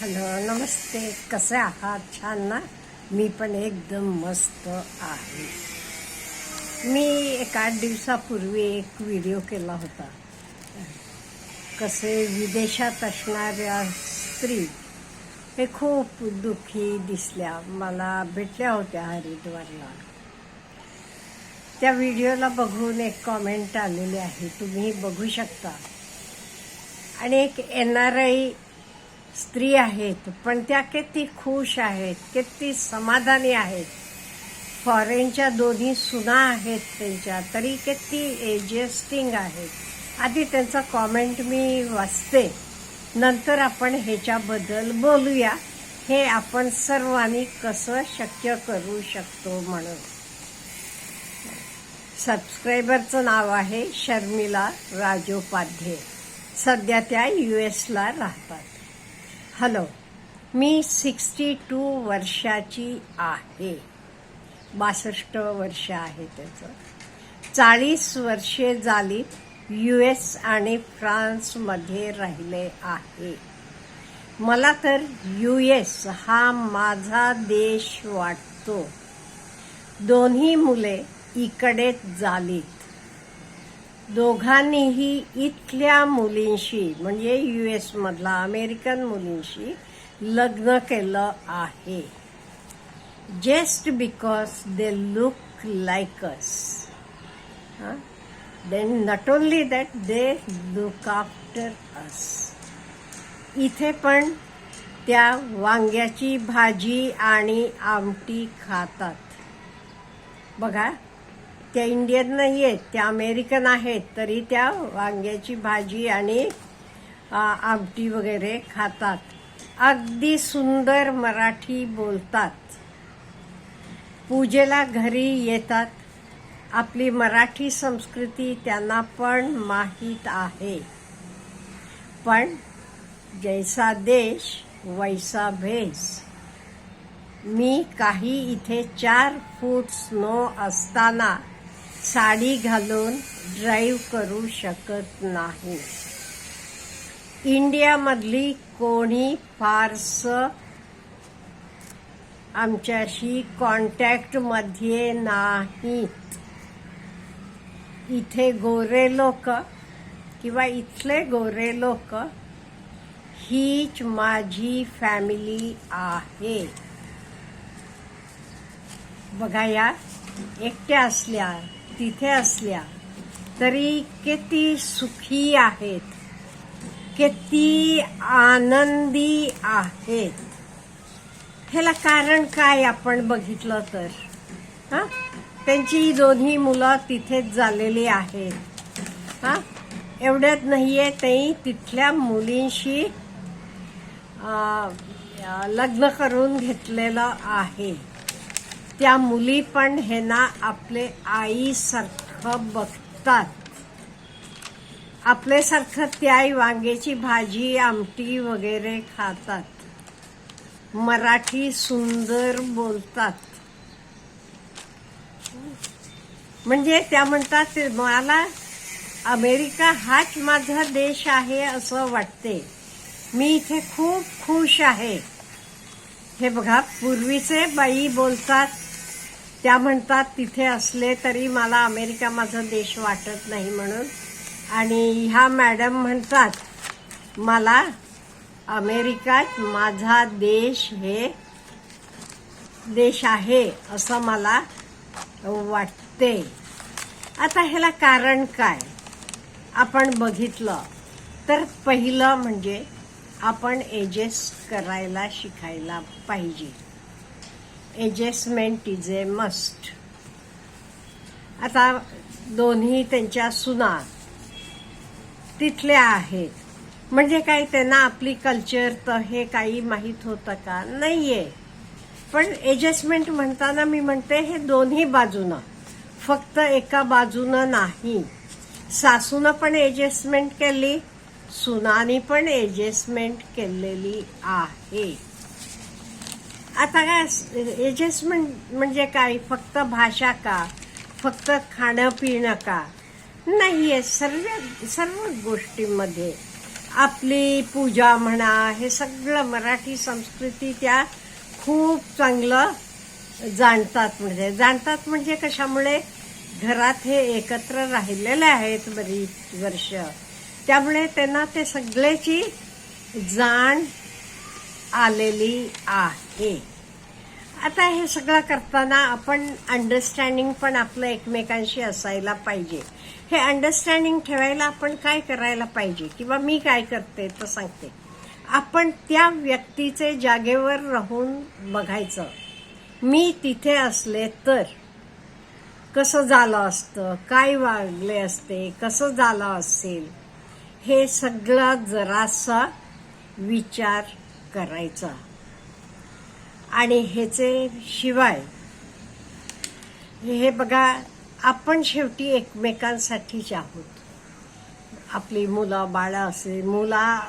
Hello नमस्ते. कसे आहात? छान ना? मी पण एकदम मस्त आहे. मी एक आठ दिवसापूर्वी एक व्हिडिओ केला होता. कसे विदेशात असणाऱ्या स्त्री हे खूप दुःखी दिसल्या. मला भेटल्या होत्या हरिद्वारला. त्या व्हिडिओला बघून एक कॉमेंट आलेली आहे. तुम्ही बघू शकता. आणि एक एन आर आय स्त्री आहेत पण त्या किती खुश आहेत किती समाधानी आहेत. फॉरेनच्या दोन्ही सुना आहेत त्यांच्या तरी किती एजेस्टिंग आहेत. आधी त्यांचा कॉमेंट मी वाचते. नंतर आपण ह्याच्याबद्दल बोलूया. हे आपण सर्वांनी कसं शक्य करू शकतो म्हणून. सबस्क्रायबरचं नाव आहे शर्मिला राजोपाध्ये. सध्या त्या यू एसला राहतात. हॅलो मी सिक्स्टी टू वर्षाची आहे. बासष्ट वर्ष आहे त्याचं. चाळीस वर्षे झाली यू एस आणि फ्रान्समध्ये राहिले आहे. मला तर यू एस हा माझा देश वाटतो. दोन्ही मुले इकडेच झाली. दोघांनीही इथल्या मुलींशी म्हणजे यू एस मधला अमेरिकन मुलींशी लग्न केलं आहे. Just because they look like us then not only that they look after us इथे पण त्या वांग्याची भाजी आणि आमटी खातात. बघा त्या इंडियन नाही आहेत त्या अमेरिकन आहेत. तरी त्या वांग्याची भाजी आणि आमटी वगैरे खातात. अगदी सुंदर मराठी बोलतात. पूजेला घरी येतात. आपली मराठी संस्कृती त्यांना पण माहीत आहे. पण जैसा देश वैसा भेस. मी काही इथे चार फूट स्नो असताना साडी घालून ड्राईव्ह करू शकत नाही. इंडियामधली कोणी फारसं आमच्याशी कॉन्टॅक्टमध्ये नाहीत इथे गोरे लोक किंवा इथले गोरे लोक हीच माझी फॅमिली आहे. बघा या एकट्या असल्या तिथे असल्या तरी किती सुखी आहेत किती आनंदी आहेत. ह्याला कारण काय आपण बघितलं तर? हा? त्यांची दोन्ही मुलं तिथेच झालेली आहेत. हा? एवढ्यात नाहीये ते तिथल्या मुलींशी लग्न करून घेतलेलं आहे. त्या मुली पण हे ना आपले आईसारखं बघतात. आपल्यासारखं त्याही वांग्याची भाजी आमटी वगैरे खातात. मराठी सुंदर बोलतात. म्हणजे त्या म्हणतात मला अमेरिका हाच माझा देश आहे असं वाटते. मी इथे खूप खुश आहे. हे बघा पूर्वीचे बाई बोलतात त्या म्हणतात तिथे असले तरी मला अमेरिका माझा देश वाटत नाही म्हणून. आणि ह्या मॅडम म्हणतात मला अमेरिकात माझा देश हे देश आहे असं मला वाटते. आता ह्याला कारण काय? आपण बघितलं. तर पहिलं म्हणजे आपण एजेस्ट करायला शिकायला पाहिजे. एडजस्टमेंट इज ए मस्ट आता दोन्ही त्यांच्या सुना तिथल्या आहेत. म्हणजे काय त्यांना आपली कल्चर तर हे काही माहीत होतं का? नाहीये. पण एडजस्टमेंट म्हणताना मी म्हणते हे दोन्ही बाजूनं फक्त एका बाजूनं नाही. सासूनं पण एडजस्टमेंट केली सुनानी पण एडजस्टमेंट केलेली आहे. आता काय एडजस्टमेंट म्हणजे काय? फक्त भाषा का? फक्त खाणं पिणं का? नाही आहे सर्व सर्व गोष्टींमध्ये आपली पूजा म्हणा हे सगळं मराठी संस्कृती त्या खूप चांगलं जाणतात म्हणजे. जाणतात म्हणजे कशामुळे? घरात हे एकत्र राहिलेले आहेत बरीच वर्ष. त्यामुळे त्यांना ते सगळ्याची जाण आलेली आहे. आता हे सगळं करताना आपण अंडरस्टँडिंग पण आपलं एकमेकांशी असायला पाहिजे. हे अंडरस्टँडिंग ठेवायला आपण काय करायला पाहिजे? किंवा मी काय करते तर सांगते. आपण त्या व्यक्तीचे जागेवर राहून बघायचं. मी तिथे असले तर कसं झालं असतं? काय वागले असते? कसं झालं असेल? हे सगळं जरासा विचार करायचा. आणि ह्याचे शिवाय हे बघा आपण शेवटी एकमेकांसाठीच आहोत. आपली मुलं बाळं असेल मुला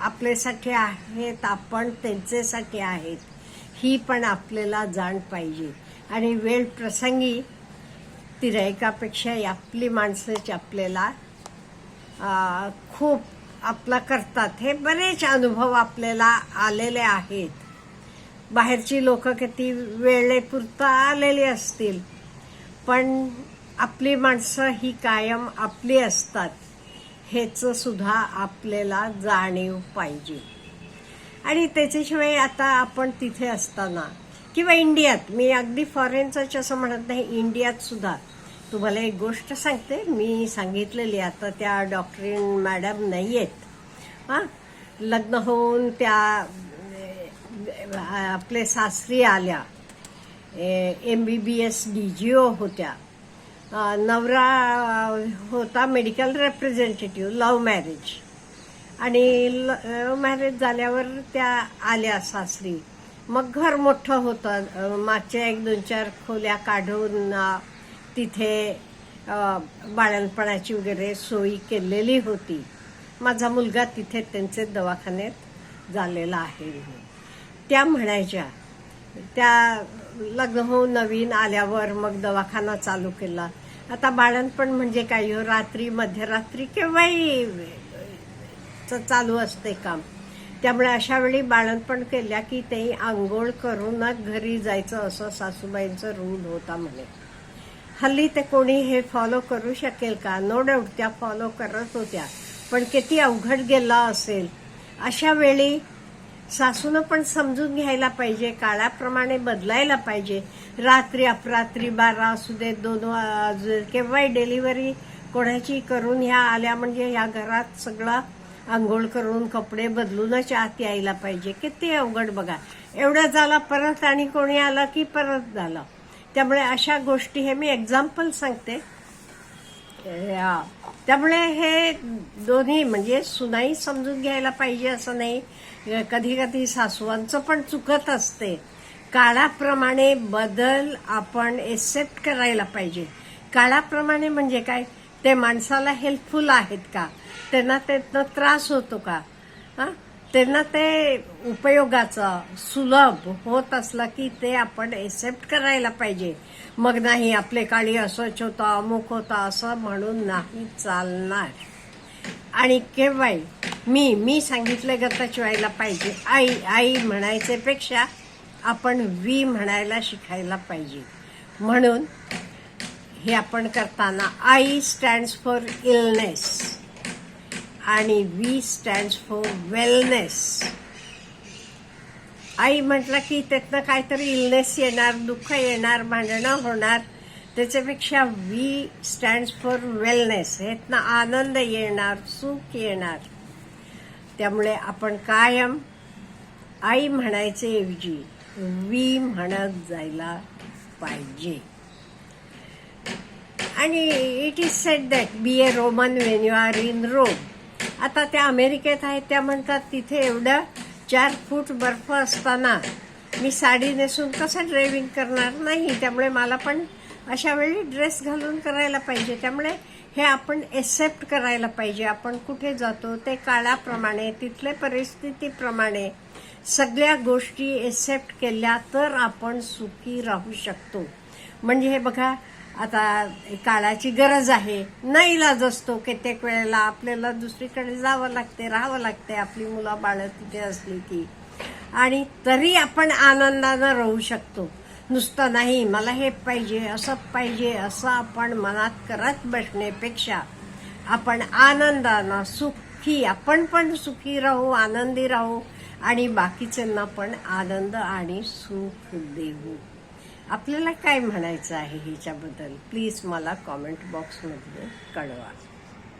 आपल्यासाठी आहेत आपण त्यांच्यासाठी आहेत. ही पण आपल्याला जाण पाहिजे. आणि वेळ प्रसंगी तिरायकापेक्षा आपली माणसंच आपल्याला खूप आपला करतात. हे बरेच अनुभव आपल्याला आलेले आहेत. बाहेरची लोक किती वेळेपुरतं आलेली असतील. पण आपली माणसं ही कायम आपली असतात. ह्याचं सुद्धा आपल्याला जाणीव पाहिजे. आणि त्याच्याशिवाय आता आपण तिथे असताना किंवा इंडियात मी अगदी फॉरेनच असं म्हणत नाही इंडियात सुद्धा तुम्हाला एक गोष्ट सांगते. मी सांगितलेली आता त्या डॉक्टरीन मॅडम नाही आहेत हां? लग्न होऊन त्या आपले सासरी आल्या. M B B S D G O होत्या. नवरा होता मेडिकल रिप्रेझेंटेटिव्ह लव्ह मॅरेज आणि लव्ह मॅरेज झाल्यावर त्या आल्या सासरी. मग घर मोठं होतं. मागच्या एक दोन चार खोल्या काढून तिथे बाळणपणाची वगैरे सोयी केलेली होती. माझा मुलगा तिथे त्यांचे दवाखान्यात झालेला आहे. त्या म्हणायच्या त्या लग्न होऊन नवीन आल्यावर मग दवाखाना चालू केला. आता बाळणपण म्हणजे काय हो, रात्री मध्यरात्री केव्हाही चालू असते काम. त्यामुळे अशा वेळी बाळणपण केल्या की ते आंघोळ करूनच घरी जायचं असं सासूबाईंचं रूल होता म्हणे. हल्ली ते कोणी हे फॉलो करू शकेल का? नो डाऊट त्या फॉलो करत होत्या. पण किती अवघड गेला असेल. अशा वेळी सासूनं पण समजून घ्यायला पाहिजे काळाप्रमाणे बदलायला पाहिजे. रात्री अपरात्री बारा असू दे दोन वाजू केव्हाही डिलिव्हरी कोणाची करून ह्या आल्या म्हणजे ह्या घरात सगळा आंघोळ करून कपडे बदलूनच आत यायला पाहिजे. किती अवघड बघा. एवढं झालं परत आणि कोणी आलं की परत झालं. त्यामुळे अशा गोष्टी हे मी एक्झाम्पल सांगते. त्यामुळे हे दोन्ही म्हणजे सुनाई समजून घ्यायला पाहिजे असं नाही. कधी कधी सासूवांचं पण चुकत असते. काळाप्रमाणे बदल आपण एक्सेप्ट करायला पाहिजे. काळाप्रमाणे म्हणजे काय? ते माणसाला हेल्पफुल आहेत का? त्यांना त्यातनं त्रास होतो का? हां? त्यांना ते उपयोगाचं सुलभ होत असला की ते आपण एक्सेप्ट करायला पाहिजे. मग नाही आपले काळी अस्वच्छ होतं अमुक होता असं म्हणून नाही चालणार. आणि केव्हाही मी मी सांगितलं गतच व्हायला पाहिजे. आई आई म्हणायचे पेक्षा आपण वी म्हणायला शिकायला पाहिजे. म्हणून हे आपण करताना आई स्टँड्स फॉर इलनेस आणि V stands for wellness I म्हटलं की त्यातनं काहीतरी इलनेस येणार दुःख येणार भांडणं होणार त्याच्यापेक्षा वी स्टँड्स फॉर वेलनेस ह्यातनं आनंद येणार सुख येणार. त्यामुळे आपण कायम आई म्हणायचे ऐवजी वी म्हणत जायला पाहिजे. आणि it is said that be a Roman when you are in Rome आता त्या अमेरिकेत आहेत त्या म्हणतात तिथे एवढं चार फूट बर्फ असताना मी साडी नेसून कसं ड्रायव्हिंग करणार नाही? त्यामुळे मला पण अशा वेळी ड्रेस घालून करायला पाहिजे. त्यामुळे हे आपण एक्सेप्ट करायला पाहिजे. आपण कुठे जातो ते काळाप्रमाणे तिथल्या परिस्थितीप्रमाणे सगळ्या गोष्टी एक्सेप्ट केल्या तर आपण सुखी राहू शकतो. म्हणजे हे बघा आता काळाची गरज आहे. नाही इलाज असतो कित्येक वेळेला आपल्याला दुसरीकडे जावं लागते राहावं लागते आपली मुलं बाळं तिथे असली की. आणि तरी आपण आनंदानं राहू शकतो. नुसतं नाही मला हे पाहिजे असं पाहिजे असं आपण मनात करत बसण्यापेक्षा आपण आनंदानं सुखी आपण पण सुखी राहू आनंदी राहू आणि बाकीच्यांना पण आनंद आणि सुख देऊ. आपल्याला काय म्हणायचं आहे ह्याच्याबद्दल? प्लीज मला कॉमेंट बॉक्समध्ये कळवा.